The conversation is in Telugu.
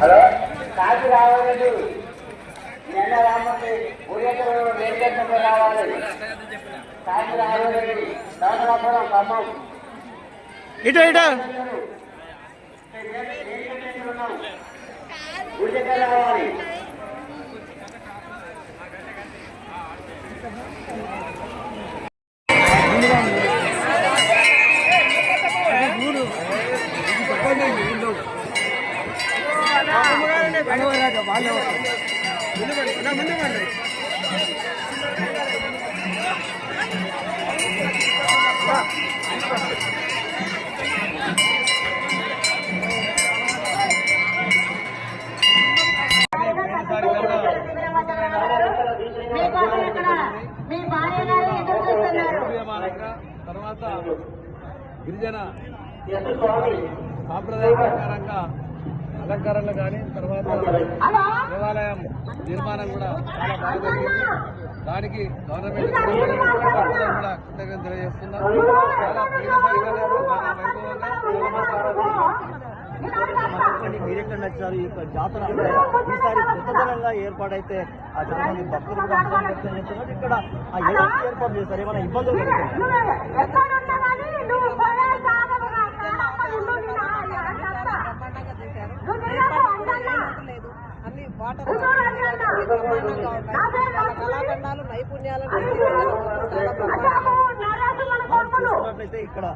హలో. కాకి రావాలని నిన్న రామకి ఊరేగ ఇటు ఇటు. మీకోసం ఇక్కడ మీ భార్య గారు ఎదురు చూస్తున్నారు సూర్యమానంగా తర్వాత గిరిజన సాంప్రదాయ ప్రకారంగా అలంకరణలు కానీ తర్వాత దేవాలయం నిర్మాణం కూడా చాలా బాగా జరిగింది. దానికి గవర్నమెంట్ కూడా కృతజ్ఞత తెలియజేస్తున్నాం. చాలా వైభవంగా మీరెక్కడ నచ్చారు ఈ యొక్క జాతర ఈసారి కొత్తదనంగా ఏర్పాటైతే ఆ చాలా మంది భక్తులు కూడా ఆనందం వ్యక్తం చేస్తున్నారు. ఇక్కడ ఆ ఏర్పాటు చేస్తారు ఏమైనా ఇబ్బందులు వాటర్. కళాఖండాలు నైపుణ్యాలను. చూసుకున్నట్లయితే ఇక్కడ